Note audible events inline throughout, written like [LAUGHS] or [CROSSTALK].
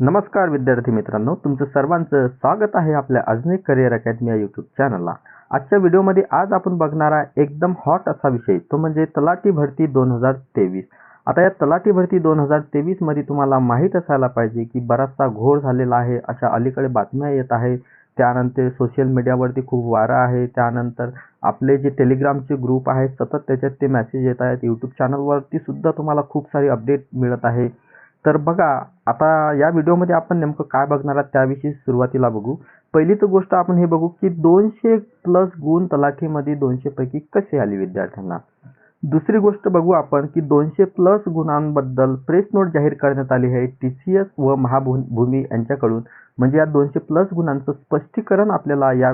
नमस्कार विद्यार्थी मित्रांनो तुमचं सर्वांचं स्वागत आहे आपल्या अजनी करिअर अकॅडमी या यूट्यूब चॅनलला आजच्या व्हिडिओमध्ये आज आपण बघणारा एकदम हॉट असा विषय तो म्हणजे तलाठी भरती दोन हजार तेवीस. आता या तलाठी भरती दोन हजार तेवीसमध्ये तुम्हाला माहीत असायला पाहिजे की बराचसा घोळ झालेला आहे अशा अलीकडे बातम्या येत आहे त्यानंतर सोशल मीडियावरती खूप वारा आहे त्यानंतर आपले जे टेलिग्रामचे ग्रुप आहेत सतत त्याच्यात ते मेसेज येत आहेत. यूट्यूब चॅनलवरती सुद्धा तुम्हाला खूप सारी अपडेट मिळत आहे. तर बघा आता या व्हिडिओमध्ये आपण नेमकं काय बघणार आहात त्याविषयी सुरुवातीला बघू. पहिली तर गोष्ट आपण हे बघू की दोनशे प्लस गुण तलाठीमध्ये दोनशेपैकी कसे आले विद्यार्थ्यांना? दुसरी गोष्ट बघू आपण की दोनशे प्लस गुणांबद्दल प्रेस नोट जाहीर करण्यात आली आहे टी सी एस व महाभूमी यांच्याकडून. म्हणजे या दोनशे प्लस गुणांचं स्पष्टीकरण आपल्याला या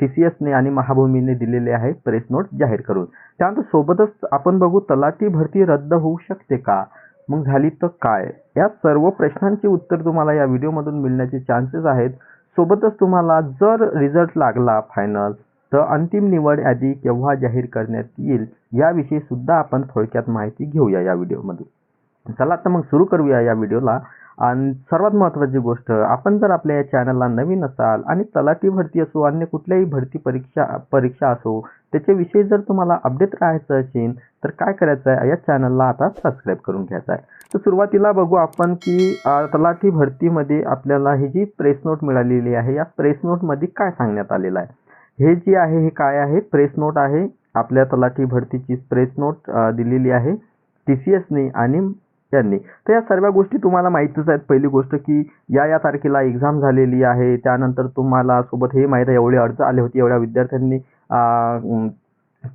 टी सी एसने आणि महाभूमीने दिलेले आहे प्रेस नोट जाहीर करून. त्यानंतर सोबतच आपण बघू तलाठी भरती रद्द होऊ शकते का? मग झाली तर काय? या सर्व प्रश्नांची उत्तर तुम्हाला या व्हिडिओमधून मिळण्याचे चान्सेस आहेत. सोबतच तुम्हाला जर रिझल्ट लागला फायनल तर अंतिम निवड यादी केव्हा जाहीर करण्यात येईल याविषयी सुद्धा आपण थोडक्यात माहिती घेऊया या व्हिडिओमध्ये चला तर मग सुरू करूया या व्हिडिओला. आणि सर्वात महत्त्वाची गोष्ट आपण जर आपल्या या चॅनलला नवीन असाल आणि तलाठी भरती असो अन्य कुठल्याही भरती परीक्षा परीक्षा असो त्याच्याविषयी जर तुम्हाला अपडेट राहायचं असेल तर काय करायचं आहे? या चॅनलला आता सबस्क्राईब करून घ्यायचं आहे. तर सुरुवातीला बघू आपण की तलाठी भरतीमध्ये आपल्याला ही जी प्रेस नोट मिळालेली आहे या प्रेस नोटमध्ये काय सांगण्यात आलेलं आहे? हे जे आहे हे काय आहे? प्रेस नोट आहे. आपल्या तलाठी भरतीची प्रेस नोट दिलेली आहे. टी सी एसने आणि यांनी तर या सर्व गोष्टी तुम्हाला माहितीच आहेत. पहिली गोष्ट की या या तारखेला एक्झाम झालेली आहे. त्यानंतर तुम्हाला सोबत हे माहीत आहे एवढे अर्ज आले होते एवढ्या विद्यार्थ्यांनी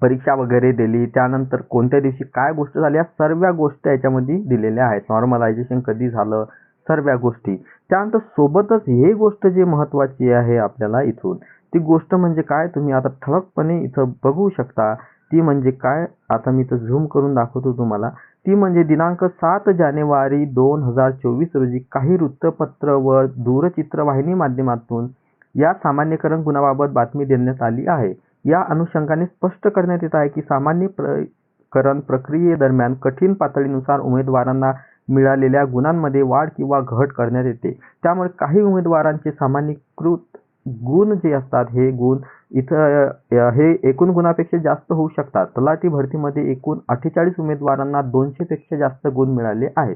परीक्षा वगैरे दिली. त्यानंतर कोणत्या दिवशी काय गोष्ट झाली या सर्व गोष्टी याच्यामध्ये दिलेल्या आहेत. नॉर्मलायझेशन कधी झालं सर्व गोष्टी. त्यानंतर सोबतच हे गोष्ट जी महत्त्वाची आहे आपल्याला इथून ती गोष्ट म्हणजे काय तुम्ही आता ठळकपणे इथं बघू शकता. ती म्हणजे काय आता मी इथं झूम करून दाखवतो तुम्हाला. ती म्हणजे दिनांक सात जानेवारी दोन हजार चोवीस रोजी काही वृत्तपत्र व दूरचित्रवाहिनी माध्यमातून या सामान्यकरण गुणाबाबत बातमी देण्यात आली आहे. या अनुषंगाने स्पष्ट करण्यात येत आहे की सामान्यकरण प्रक्रियेदरम्यान कठीण पातळीनुसार उमेदवारांना मिळालेल्या गुणांमध्ये वाढ किंवा घट करण्यात येते. त्यामुळे काही उमेदवारांचे सामान्यीकृत गुण जे असतात हे गुण इथं हे एकूण गुणापेक्षा जास्त होऊ शकतात. तलाठी भरतीमध्ये एकूण अठ्ठेचाळीस उमेदवारांना दोनशेपेक्षा जास्त गुण मिळाले आहेत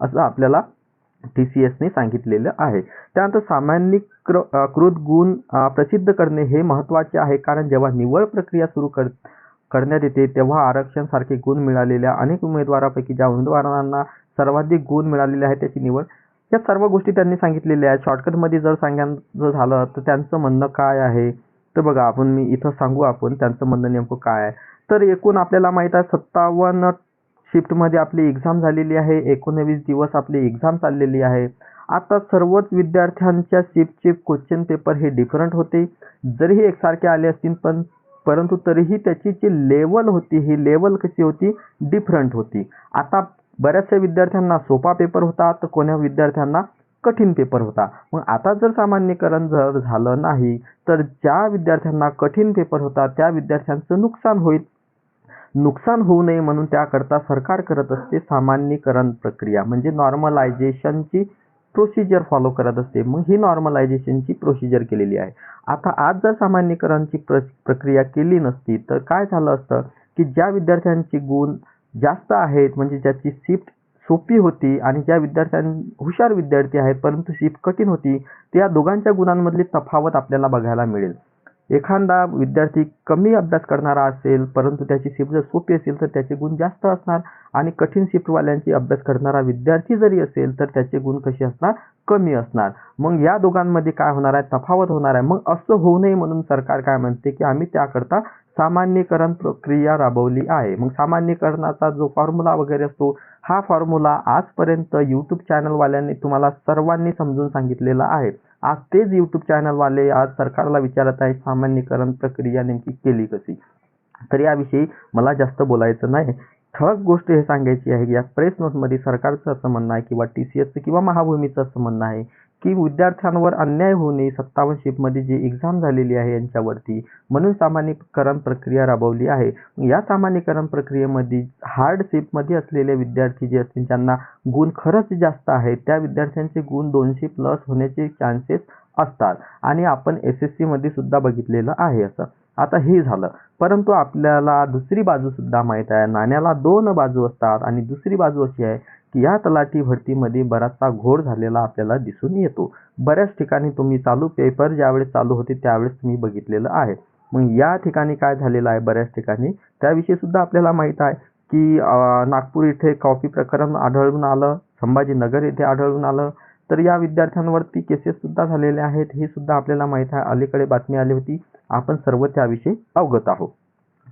असं आपल्याला टी सी एसने सांगितलेलं आहे. त्यानंतर सामान्यीकृ कृत गुण प्रसिद्ध करणे हे महत्त्वाचे आहे कारण जेव्हा निवड प्रक्रिया सुरू कर करण्यात येते तेव्हा आरक्षणसारखे गुण मिळालेल्या अनेक उमेदवारापैकी ज्या उमेदवारांना सर्वाधिक गुण मिळालेले आहेत त्याची निवड या सर्व गोष्टी त्यांनी सांगितलेल्या आहेत. शॉर्टकटमध्ये जर सांगायचं झालं तर त्यांचं म्हणणं काय आहे? तर बघा आपण मी इथं सांगू आपण त्यांचं म्हणणं नेमकं काय आहे. तर एकूण आपल्याला माहीत आहे सत्तावन्न शिफ्टमध्ये आपली एक्झाम झालेली आहे. एकोणवीस दिवस आपली एक्झाम चाललेली आहे. आता सर्वच विद्यार्थ्यांच्या शिफ्टचे क्वेश्चन पेपर हे डिफरंट होते. जरीही एकसारखे आले असतील पण परंतु तरीही त्याची जी लेवल होती ही लेवल कशी होती? डिफरंट होती. आता बऱ्याचशा विद्यार्थ्यांना सोपा पेपर होता तर कोण्या विद्यार्थ्यांना कठीण पेपर होता. मग आता जर सामान्यकरण जर झालं नाही तर ज्या विद्यार्थ्यांना कठीण पेपर होता त्या विद्यार्थ्यांचं नुकसान होईल. नुकसान होऊ नये म्हणून त्याकरता सरकार करत असते सामान्यीकरण प्रक्रिया. म्हणजे नॉर्मलायझेशनची प्रोसिजर फॉलो करत असते. मग ही नॉर्मलायझेशनची प्रोसिजर केलेली आहे. आता आज जर सामान्यीकरणची प्र प्रक्रिया केली नसती तर काय झालं असतं की ज्या विद्यार्थ्यांची गुण जास्त आहेत म्हणजे ज्याची शिफ्ट सोपी होती आणि ज्या विद्यार्थ्यां हुशार विद्यार्थी आहेत परंतु शिफ्ट कठीण होती त्या दोघांच्या गुणांमधली तफावत आपल्याला बघायला मिळेल. एखादा विद्यार्थी कमी अभ्यास करणारा असेल परंतु त्याची शिफ्ट जर सोपी असेल तर त्याचे गुण जास्त असणार आणि कठीण शिफ्टवाल्यांची अभ्यास करणारा विद्यार्थी जरी असेल तर त्याचे गुण कसे असणार? कमी असणार. मग या दोघांमध्ये काय होणार आहे? तफावत होणार आहे. मग असं होऊ नये म्हणून सरकार काय म्हणते की आम्ही त्याकरता सामान्यीकरण प्रक्रिया राबवली आहे. मग सामान्यीकरणाचा जो फॉर्म्युला वगैरे असतो हा फॉर्म्युला आजपर्यंत यूट्यूब चॅनलवाल्यांनी तुम्हाला सर्वांनी समजून सांगितलेला आहे. आज तेच यूट्यूब चॅनलवाले आज सरकारला विचारत आहे सामान्यकरण प्रक्रिया नेमकी केली कशी? तर याविषयी मला जास्त बोलायचं नाही. ठळक गोष्ट हे सांगायची आहे की या प्रेस नोटमध्ये सरकारचं असं म्हणणं आहे किंवा टी सी एसचं किंवा महाभूमीचं असं म्हणणं आहे की विद्यार्थ्यांवर अन्याय होऊ नये सत्तावन्न शिपमध्ये जी एक्झाम झालेली आहे यांच्यावरती. म्हणून सामान्यकरण प्रक्रिया राबवली आहे. या सामान्यकरण प्रक्रियेमध्ये हार्ड शिपमध्ये असलेले विद्यार्थी जे असतील त्यांना गुण खरंच जास्त आहेत त्या विद्यार्थ्यांचे गुण दोनशे प्लस होण्याचे चान्सेस असतात. आणि आपण एस एस सीमध्ये सुद्धा बघितलेलं आहे असं. आता हे झालं. परंतु आपल्याला दुसरी बाजू सुद्धा माहीत आहे. नाण्याला दोन बाजू असतात आणि दुसरी बाजू अशी आहे की या तलाठी भरतीमध्ये बराचसा घोळ झालेला आपल्याला दिसून येतो. बऱ्याच ठिकाणी तुम्ही चालू पेपर ज्यावेळेस चालू होते त्यावेळेस तुम्ही बघितलेलं आहे. मग या ठिकाणी काय झालेलं आहे बऱ्याच ठिकाणी? त्याविषयी सुद्धा आपल्याला माहीत आहे की नागपूर इथे कॉफी प्रकरण आढळून आलं संभाजीनगर येथे आढळून आलं. तर या विद्यार्थ्यांवरती केसेस सुद्धा झालेले आहेत हे सुद्धा आपल्याला माहीत आहे. अलीकडे बातमी आली होती आपण सर्व त्याविषयी अवगत आहोत.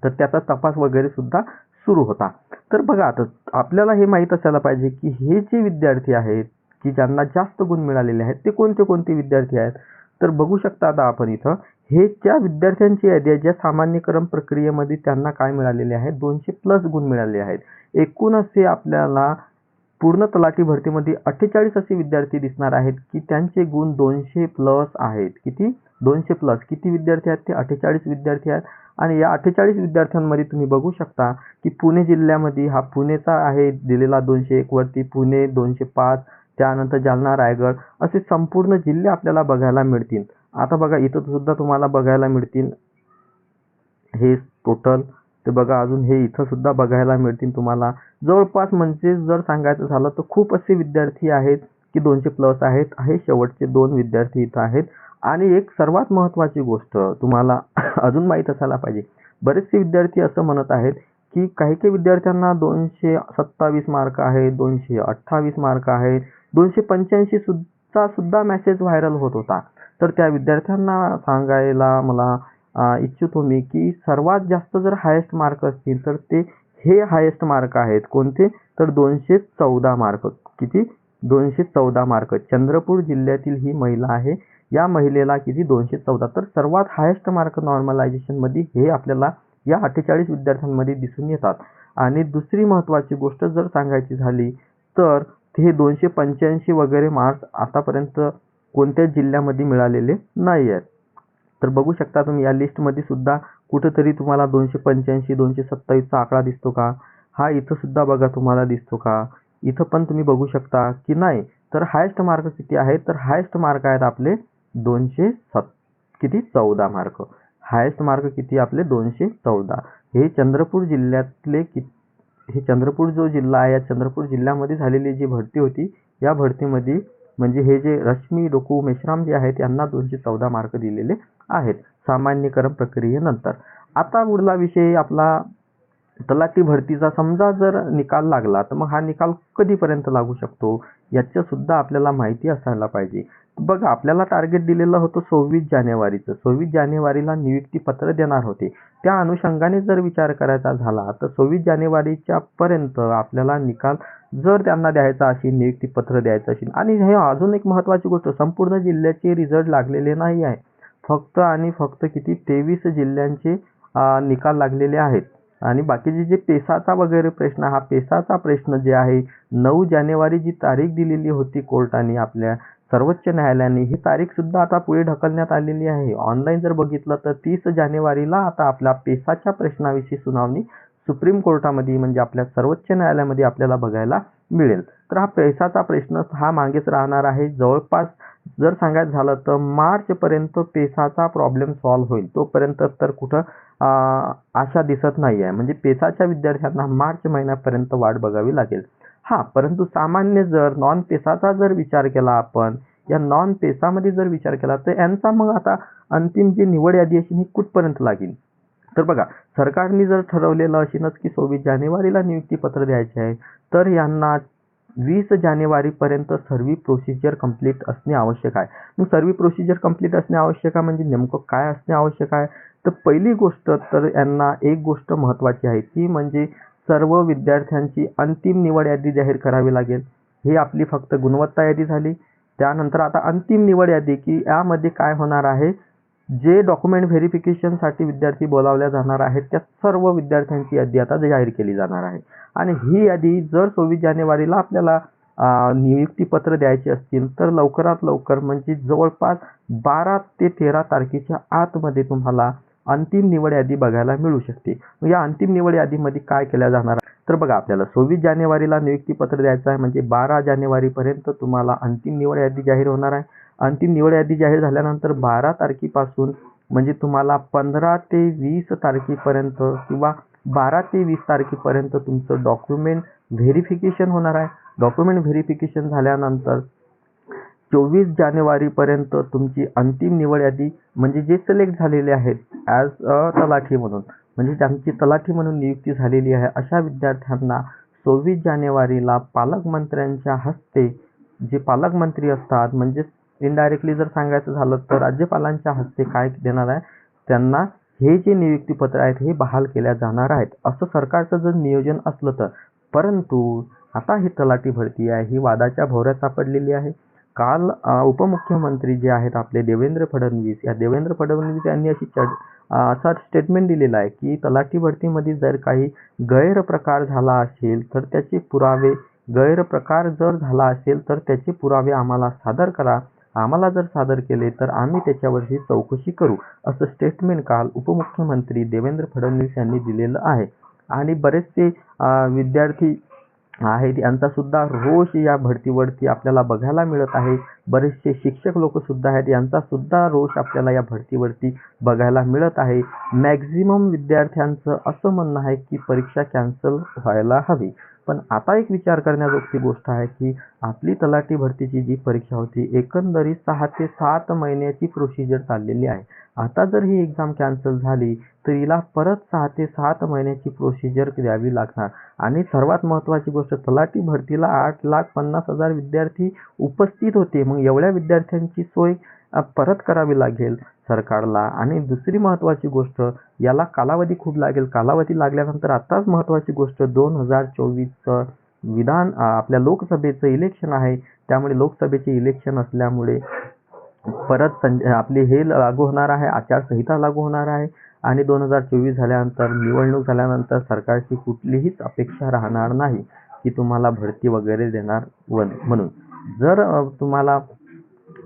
तर त्याचा तपास वगैरे सुद्धा सुरू होता. तर बघा आता आपल्याला हे माहीत असायला पाहिजे की हे जे विद्यार्थी आहेत की ज्यांना जास्त गुण मिळालेले आहेत ते कोणते कोणते विद्यार्थी आहेत? तर बघू शकता आता आपण इथं हे त्या विद्यार्थ्यांची यादी आहे ज्या सामान्यकरण प्रक्रियेमध्ये त्यांना काय मिळालेले आहेत दोनशे प्लस गुण मिळाले आहेत. एकूण हे आपल्याला पूर्ण तलाठी भरतीमध्ये अठ्ठेचाळीस असे विद्यार्थी दिसणार आहेत की त्यांचे गुण दोनशे प्लस आहेत. किती? दोनशे प्लस किती विद्यार्थी आहेत? ते अठ्ठेचाळीस विद्यार्थी आहेत. आणि या अठ्ठेचाळीस विद्यार्थ्यांमध्ये तुम्ही बघू शकता की पुणे जिल्ह्यामध्ये हा पुणेचा आहे दिलेला दोनशे एक वरती पुणे दोनशे पाच त्यानंतर जालना रायगड असे संपूर्ण जिल्हे आपल्याला बघायला मिळतील. आता बघा इथं सुद्धा तुम्हाला बघायला मिळतील. हे टोटल ते बघा अजून हे इथं सुद्धा बघायला मिळतील तुम्हाला. जवळपास म्हणजे जर सांगायचं झालं तर खूप असे विद्यार्थी आहेत की दोनशे प्लस आहेत. हे शेवटचे दोन विद्यार्थी इथं आहेत. आणि एक सर्वात महत्त्वाची गोष्ट तुम्हाला [LAUGHS] अजून माहीत असायला पाहिजे. बरेचसे विद्यार्थी असं म्हणत आहेत की काही काही विद्यार्थ्यांना दोनशे सत्तावीस मार्क आहेत दोनशे अठ्ठावीस मार्क आहेत दोनशे पंच्याऐंशी सुद्धा सुद्धा मेसेज व्हायरल होत होता. तर त्या विद्यार्थ्यांना सांगायला मला इच्छितो मी की सर्वात जास्त जर हायेस्ट मार्क असतील तर ते हे हायेस्ट मार्क आहेत. कोणते? तर दोनशे चौदा मार्क किती? दोनशे चौदा मार्क चंद्रपूर जिल्ह्यातील ही महिला आहे. या महिलेला किती? दोनशे चौदा. तर सर्वात हायेस्ट मार्क नॉर्मलायझेशनमध्ये हे आपल्याला या अठ्ठेचाळीस विद्यार्थ्यांमध्ये दिसून येतात. आणि दुसरी महत्त्वाची गोष्ट जर सांगायची झाली तर हे दोनशे पंच्याऐंशी वगैरे मार्क्स आतापर्यंत कोणत्याच जिल्ह्यामध्ये मिळालेले नाही आहेत तर बघू शकता तुम्ही या लिस्टमध्ये सुद्धा कुठेतरी तुम्हाला दोनशे पंच्याऐंशी दोनशे सत्तावीसचा आकडा दिसतो का? हा इथं सुद्धा बघा तुम्हाला दिसतो का? इथं पण तुम्ही बघू शकता की नाही. तर हायेस्ट मार्क किती आहेत तर हायेस्ट मार्क आहेत आपले दोनशे सत किती? चौदा मार्क हायेस्ट मार्क किती? आपले दोनशे चौदा. हे चंद्रपूर जिल्ह्यातले कि हे चंद्रपूर जो जिल्हा आहे या चंद्रपूर जिल्ह्यामध्ये झालेली जी भरती होती या भरतीमध्ये म्हणजे हे जे रश्मी डोकू मेश्राम जे आहेत यांना दोनशे चौदा मार्क दिलेले आहेत सामान्यीकरण प्रक्रियेनंतर. आता पुढला विषय आपला तलाठी भरतीचा. समजा जर निकाल लागला तर मग हा निकाल कधीपर्यंत लागू शकतो? याचं सुद्धा आपल्याला माहिती असायला पाहिजे. बघा आपल्याला टार्गेट दिलेलं होतं सव्वीस जानेवारीचं. सव्वीस जानेवारीला नियुक्ती पत्र देणार होते. त्या अनुषंगाने जर विचार करायचा झाला तर सव्वीस जानेवारीच्या पर्यंत आपल्याला निकाल जर त्यांना द्यायचा असेल नियुक्ती पत्र द्यायचं असेल आणि हे अजून एक महत्त्वाची गोष्ट संपूर्ण जिल्ह्याचे रिझल्ट लागलेले नाही आहे. फक्त आणि फक्त किती? तेवीस जिल्ह्यांचे निकाल लागलेले आहेत. आणि बाकीचे जे पेसाचा वगैरे प्रश्न हा पेसाचा प्रश्न जे आहे नऊ जानेवारी जी तारीख दिलेली होती कोर्टाने आपल्या सर्वोच्च न्यायालयाने ही तारीख सुद्धा आता पुढे ढकलण्यात आलेली आहे. ऑनलाईन जर बघितलं तर तीस जानेवारीला आता आपल्या पेसाच्या प्रश्नाविषयी सुनावणी सुप्रीम कोर्टामध्ये म्हणजे आपल्या सर्वोच्च न्यायालयामध्ये आपल्याला बघायला मिळेल. तर हा पेसाचा प्रश्न हा मागेच राहणार आहे. जवळपास जर सांगायचं झालं तर मार्चपर्यंत पेसाचा प्रॉब्लेम सॉल्व्ह होईल. तोपर्यंत तर कुठं आशा दिसत नाही आहे म्हणजे पेसाच्या विद्यार्थ्यांना मार्च महिन्यापर्यंत वाट बघावी लागेल. हां परंतु सामान्य जर नॉन पेसाचा जर विचार केला आपण या नॉन पेसामध्ये जर विचार केला तर यांचा मग आता अंतिम जी निवड यादी अशी ही कुठपर्यंत लागेल? तर बघा सरकारने जर ठरवलेलं असेलच की सव्वीस जानेवारीला नियुक्तीपत्र द्यायचे आहे तर यांना वीस जानेवारीपर्यंत सर्व प्रोसिजर कंप्लीट असणे आवश्यक आहे. मग सर्व प्रोसिजर कंप्लीट असणे आवश्यक आहे म्हणजे नेमकं काय असणे आवश्यक आहे? तर पहिली गोष्ट तर यांना एक गोष्ट महत्त्वाची आहे ती म्हणजे सर्व विद्यार्थ्यांची अंतिम निवड यादी जाहीर करावी लागेल. ही आपली फक्त गुणवत्ता यादी झाली. त्यानंतर आता अंतिम निवड यादी की यामध्ये काय होणार आहे? जे डॉक्युमेंट व्हेरिफिकेशनसाठी विद्यार्थी बोलावल्या जाणार आहेत त्या सर्व विद्यार्थ्यांची यादी आता जाहीर केली जाणार आहे. आणि ही यादी जर सव्वीस जानेवारीला आपल्याला नियुक्तीपत्र द्यायची असतील तर लवकरात लवकर म्हणजे जवळपास बारा ते तेरा तारखेच्या आतमध्ये तुम्हाला अंतिम निवड यादी बघायला मिळू शकते. या अंतिम निवड यादीमध्ये काय केल्या जाणार? तर बघा आपल्याला सव्वीस जानेवारीला नियुक्तीपत्र द्यायचं आहे. म्हणजे बारा जानेवारीपर्यंत तुम्हाला अंतिम निवड यादी जाहीर होणार आहे. अंतिम निवड यादी जाहीर झाल्यानंतर बारा तारखेपासून म्हणजे तुम्हाला पंधरा ते वीस तारखेपर्यंत किंवा बारा ते वीस तारखेपर्यंत तुमचं डॉक्युमेंट व्हेरिफिकेशन होणार आहे. डॉक्युमेंट व्हेरिफिकेशन झाल्यानंतर चोवीस जानेवारीपर्यंत तुमची अंतिम निवड यादी म्हणजे जे सिलेक्ट झालेले आहेत ॲज अ तलाठी म्हणून म्हणजे ज्यांची तलाठी म्हणून नियुक्ती झालेली आहे अशा विद्यार्थ्यांना सव्वीस जानेवारीला पालकमंत्र्यांच्या हस्ते जे पालकमंत्री असतात म्हणजे इनडायरेक्टली जर सांगायचं झालं तर राज्यपालांच्या हस्ते काय देणार आहे त्यांना हे जे नियुक्तीपत्र आहेत हे बहाल केल्या जाणार आहेत. असं सरकारचं जर नियोजन असलं तर परंतु आता ही तलाठी भरती आहे ही वादाच्या भोवऱ्यात सापडलेली आहे. काल उपमुख्यमंत्री जे आहेत आपले देवेंद्र फडणवीस या देवेंद्र फडणवीस यांनी अशी चर् असा स्टेटमेंट दिलेला आहे की तलाठी भरतीमध्ये जर काही गैरप्रकार झाला असेल तर त्याचे पुरावे गैरप्रकार जर झाला असेल तर त्याचे पुरावे आम्हाला सादर करा. आम्हाला जर सादर केले तर आम्ही त्याच्यावरची चौकशी करू असं स्टेटमेंट काल उपमुख्यमंत्री देवेंद्र फडणवीस यांनी दिलेलं आहे. आणि बरेचसे विद्यार्थी आहेत यांचा सुद्धा रोष या भरतीवरती आपल्याला बघायला मिळत आहे. बरेचसे शिक्षक लोक सुद्धा आहेत. यांचा सुद्धा रोष आपल्याला या भरतीवरती बघायला मिळत आहे. मॅक्झिमम विद्यार्थ्यांचं असं म्हणणं आहे की परीक्षा कॅन्सल व्हायला हवी. पण आता एक विचार करण्याजोगती गोष्ट आहे की आपली तलाठी भरतीची जी परीक्षा होती एकंदरीत सहा ते सात महिन्याची प्रोसिजर चाललेली आहे. आता जर ही एक्झाम कॅन्सल झाली तर हिला परत सहा ते सात महिन्याची प्रोसिजर द्यावी लागणार. आणि सर्वात महत्त्वाची गोष्ट तलाठी भरतीला आठ लाख पन्नास हजार विद्यार्थी उपस्थित होते. मग एवढ्या विद्यार्थ्यांची सोय परत करावी लागेल सरकारला. आणि दुसरी महत्त्वाची गोष्ट याला कालावधी खूप लागेल. कालावधी लागल्यानंतर आताच महत्त्वाची गोष्ट दोन हजार चोवीसचं विधान आपल्या लोकसभेचं इलेक्शन आहे. त्यामुळे लोकसभेचे इलेक्शन असल्यामुळे परत सं आपली हे लागू होणार आहे आचारसंहिता लागू होणार आहे. आणि दोन हजार चोवीस झाल्यानंतर निवडणूक झाल्यानंतर सरकारची कुठलीहीच अपेक्षा राहणार नाही की तुम्हाला भरती वगैरे देणार वन म्हणून. जर तुम्हाला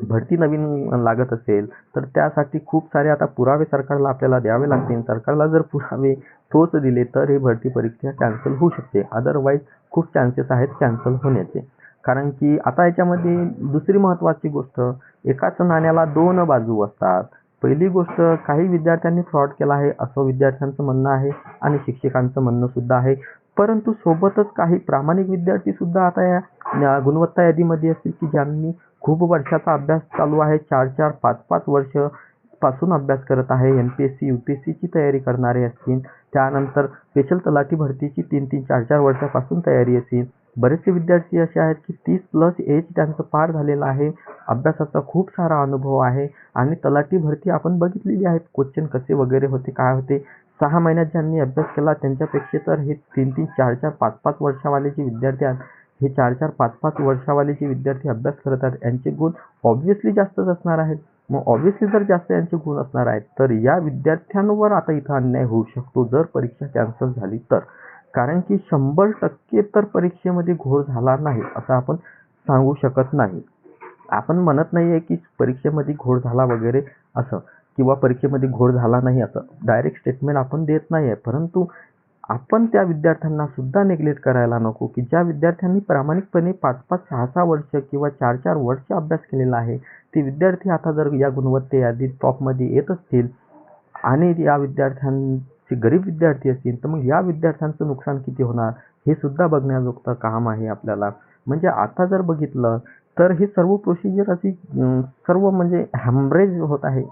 भरती नवीन लागत असेल तर त्यासाठी खूप सारे आता पुरावे सरकारला आपल्याला द्यावे लागतील. सरकारला जर पुरावे ठोस दिले तर ही भरती परीक्षा कॅन्सल होऊ शकते. अदरवाईज खूप चान्सेस आहेत कॅन्सल होण्याचे. कारण की आता याच्यामध्ये दुसरी महत्त्वाची गोष्ट एकाच नाण्याला दोन बाजू असतात. पहिली गोष्ट काही विद्यार्थ्यांनी फ्रॉड केला आहे असं विद्यार्थ्यांचं म्हणणं आहे आणि शिक्षकांचं म्हणणं सुद्धा आहे. परंतु सोबतच काही प्रामाणिक विद्यार्थी सुद्धा आता या गुणवत्ता यादीमध्ये असतील की ज्यांनी खूप वर्षाचा अभ्यास चालू आहे. चार चार पाच पाच वर्षपासून अभ्यास करत आहे. M P S C U P S सीची तयारी करणारे असतील. त्यानंतर स्पेशल तलाठी भरतीची तीन तीन चार चार वर्षापासून तयारी असेल. बरेचसे विद्यार्थी असे आहेत की तीस प्लस एज त्यांचं पार झालेलं आहे. अभ्यासाचा खूप सारा अनुभव आहे. आणि तलाठी भरती आपण बघितलेली आहे क्वेश्चन कसे वगैरे होते काय होते? सहा महिन्यात ज्यांनी अभ्यास केला त्यांच्यापेक्षा तर हे तीन तीन चार चार पाच पाच वर्षावाले जे विद्यार्थी आहेत हे चार चार पाच पाच वर्षावाले जे विद्यार्थी अभ्यास करत आहेत. यांचे गुण ऑब्व्हियसली जास्तच असणार आहेत. मग ऑब्व्हियसली जर जास्त यांचे गुण असणार आहेत तर या विद्यार्थ्यांवर आता इथं अन्याय होऊ शकतो जर परीक्षा कॅन्सल झाली तर. कारण की शंभर टक्के तर परीक्षेमध्ये घोळ झाला नाही असं आपण सांगू शकत नाही. आपण म्हणत नाही आहे की परीक्षेमध्ये घोळ झाला वगैरे असं किंवा परीक्षेमध्ये घोळ झाला नाही असं. डायरेक्ट स्टेटमेंट आपण देत नाही आहे परंतु आपण त्या विद्यार्थ्यांना सुद्धा नेग्लेक्ट करायला नको की ज्या विद्यार्थ्यांनी प्रामाणिकपणे पाच पाच सहा सहा वर्ष किंवा चार चार वर्ष अभ्यास केलेला आहे ते विद्यार्थी आता जर या गुणवत्ते यादीत टॉपमध्ये येत असतील आणि या विद्यार्थ्यांचे गरीब विद्यार्थी असतील तर मग या विद्यार्थ्यांचं नुकसान किती होणार? हे सुद्धा बघण्याजोगतं काम आहे आपल्याला. म्हणजे आता जर बघितलं तर हे सर्व प्रोसिजर अशी सर्व म्हणजे हॅमरेज होत आहे.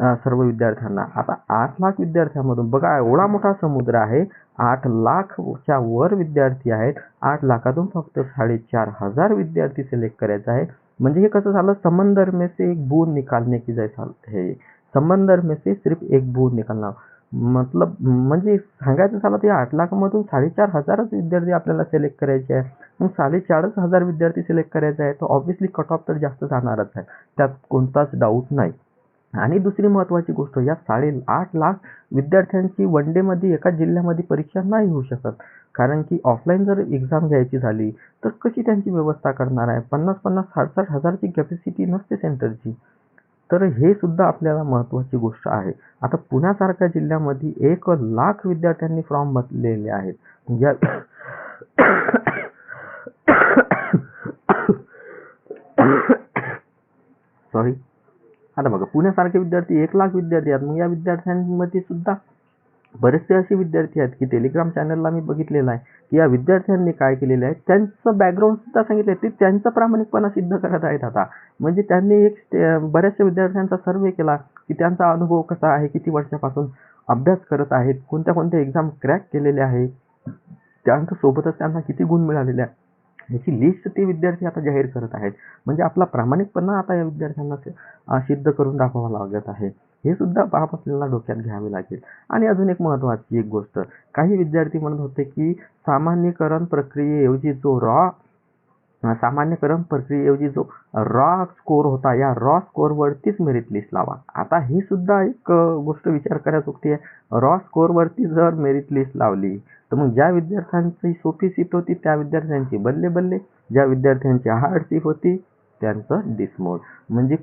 सर्व विद्यार्थ्यांना. आता आठ लाख विद्यार्थ्यांमधून बघा एवढा मोठा समुद्र आहे. आठ लाखच्या वर विद्यार्थी आहेत. आठ लाखातून फक्त साडेचार हजार विद्यार्थी सिलेक्ट करायचं आहे म्हणजे हे कसं झालं? समंदर में से एक बूंद निकालने की जैसा है समंदर में से सिर्फ एक बूंद निकालना मतलब म्हणजे सांगायचं झालं ते आठ लाखामधून साडेचार हजारच विद्यार्थी आपल्याला सिलेक्ट करायचे आहे मग साडेचारच हजार विद्यार्थी सिलेक्ट करायचे आहे तर ऑब्व्हियसली कट ऑफ तर जास्त जाणारच आहे त्यात कोणताच डाऊट नाही. आणि दुसरी महत्त्वाची गोष्ट या साडे आठ लाख विद्यार्थ्यांची वन डेमध्ये एका जिल्ह्यामध्ये परीक्षा नाही होऊ शकत कारण की ऑफलाईन जर एक्झाम घ्यायची झाली तर कशी त्यांची व्यवस्था करणार आहे पन्नास पन्नास साठ साठ हजारची कॅपॅसिटी नसते सेंटरची तर हे सुद्धा आपल्याला महत्त्वाची गोष्ट आहे आता पुण्यासारख्या जिल्ह्यामध्ये एक लाख विद्यार्थ्यांनी फॉर्म भरलेले आहेत या सॉरी आता बघा पुण्यासारखे विद्यार्थी एक लाख विद्यार्थी आहेत. मग या विद्यार्थ्यांमध्ये सुद्धा बरेचसे असे विद्यार्थी आहेत की टेलिग्राम चॅनलला मी बघितलेलं आहे की या विद्यार्थ्यांनी काय केलेलं आहे? त्यांचं बॅकग्राऊंड सुद्धा आहे. ते त्यांचा प्रामाणिकपणा सिद्ध करत आहेत आता. म्हणजे त्यांनी एक स्टे- बऱ्याचशा विद्यार्थ्यांचा सर्वे केला की त्यांचा अनुभव कसा आहे किती वर्षापासून अभ्यास करत आहेत कोणत्या कोणत्या एक्झाम क्रॅक केलेल्या आहे त्यानंतर सोबतच त्यांना किती गुण मिळालेले आहे ह्याची लिस्ट ते विद्यार्थी आता जाहीर करत आहेत. म्हणजे आपला प्रामाणिकपणा आता या विद्यार्थ्यांना सिद्ध करून दाखवावा लागत आहे. हे सुद्धा बाब आपल्याला डोक्यात घ्यावे लागेल. आणि अजून एक महत्त्वाची एक गोष्ट. काही विद्यार्थी म्हणत होते की सामान्यीकरण प्रक्रियेऐवजी जो रॉ सामान्यकरण प्रक्रियेऐवजी जो रॉ स्कोर होता या रॉ स्कोरवरतीच मेरिट लिस्ट लावा. आता ही सुद्धा एक गोष्ट विचार करायची आहे. रॉ स्कोरवरती जर मेरिट लिस्ट लावली तर मग ज्या विद्यार्थ्यांची सोपी सीट होती त्या विद्यार्थ्यांची बल्ले बल्ले. ज्या विद्यार्थ्यांची हार्ड सीट होती त्यांचं डिसमोड म्हणजे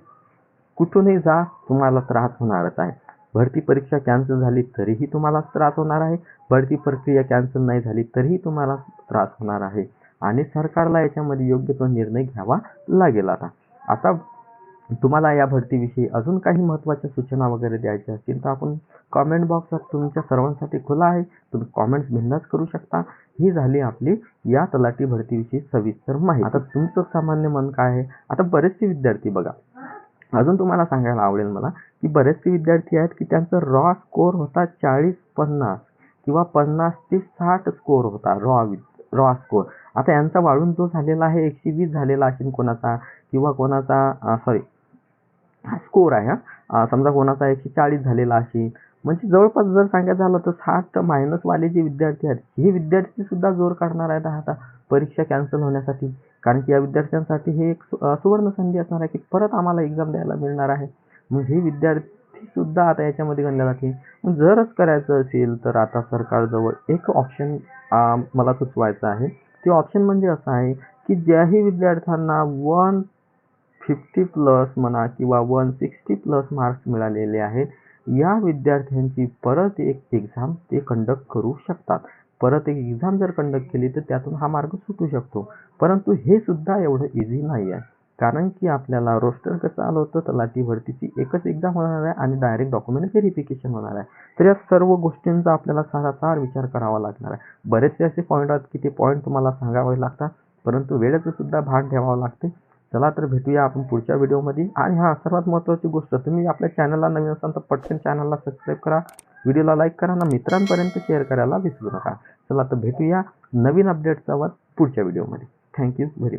कुठूनही जा तुम्हाला त्रास होणारच आहे. भरती परीक्षा कॅन्सल झाली तरीही तुम्हाला त्रास होणार आहे. भरती प्रक्रिया कॅन्सल नाही झाली तरीही तुम्हाला त्रास होणार आहे. आणि सरकारला याच्यामध्ये योग्य तो निर्णय घ्यावा लागेल आता. आता तुम्हाला या भरतीविषयी अजून काही महत्त्वाच्या सूचना वगैरे द्यायच्या असतील तर आपण कॉमेंट बॉक्स तुमच्या सर्वांसाठी खुला आहे. तुम्ही कॉमेंट्स भिन्नच करू शकता. ही झाली आपली या तलाठी भरतीविषयी सविस्तर माहिती. आता तुमचं सामान्य मन काय आहे? आता बरेचसे विद्यार्थी बघा. अजून तुम्हाला सांगायला आवडेल मला की बरेचसे विद्यार्थी आहेत की त्यांचा रॉ स्कोर होता चाळीस पन्नास किंवा पन्नास ते साठ स्कोर होता रॉ रॉ स्कोर आता यांचा वाढून जो झालेला आहे एकशे वीस झालेला असेल कोणाचा किंवा कोणाचा सॉरी हा स्कोर आहे हा. समजा कोणाचा एकशे चाळीस झालेला असेल म्हणजे जवळपास जर सांगायचं झालं तर साठ मायनसवाले जे विद्यार्थी आहेत हे विद्यार्थीसुद्धा जोर काढणार आहेत आता परीक्षा कॅन्सल होण्यासाठी. कारण की या विद्यार्थ्यांसाठी हे एक सुवर्ण संधी असणार आहे की परत आम्हाला एक्झाम द्यायला मिळणार आहे. मग हे विद्यार्थी सुद्धा आता याच्यामध्ये गणल्या जातील मग जरच करायचं असेल तर आता सरकारजवळ एक ऑप्शन मला सुचवायचं आहे. ते ऑप्शन म्हणजे असं आहे की ज्याही विद्यार्थ्यांना वन फिफ्टी प्लस म्हणा किंवा वन सिक्स्टी प्लस मार्क्स मिळालेले आहेत या विद्यार्थ्यांची परत एक एक्झाम ते कंडक्ट करू शकतात. परत एक एक्झाम जर कंडक्ट केली तर त्यातून हा मार्ग सुटू शकतो. परंतु हे सुद्धा एवढं इझी नाही आहे. कारण की आपल्याला रोस्टर कसं आलं होतं तलाठी भरतीची एकच एक्झाम होणार आहे आणि डायरेक्ट डॉक्युमेंट व्हेरिफिकेशन होणार आहे. तर या सर्व गोष्टींचा आपल्याला सारासार विचार करावा लागणार आहे. बरेचसे असे पॉईंट आहेत की ते पॉईंट तुम्हाला सांगावे लागतात परंतु वेळेचं सुद्धा भान ठेवावं लागते. चला तर भेटूया आपण पुढच्या व्हिडिओमध्ये. आणि हा सर्वात महत्त्वाची गोष्ट तुम्ही आपल्या चॅनलला नवीन असाल तर पटकन चॅनलला सबस्क्राईब करा. व्हिडिओला लाईक करा ना मित्रांपर्यंत शेअर करायला विसरू नका. चला तर भेटूया नवीन अपडेटसोबत पुढच्या व्हिडिओमध्ये. Thank you very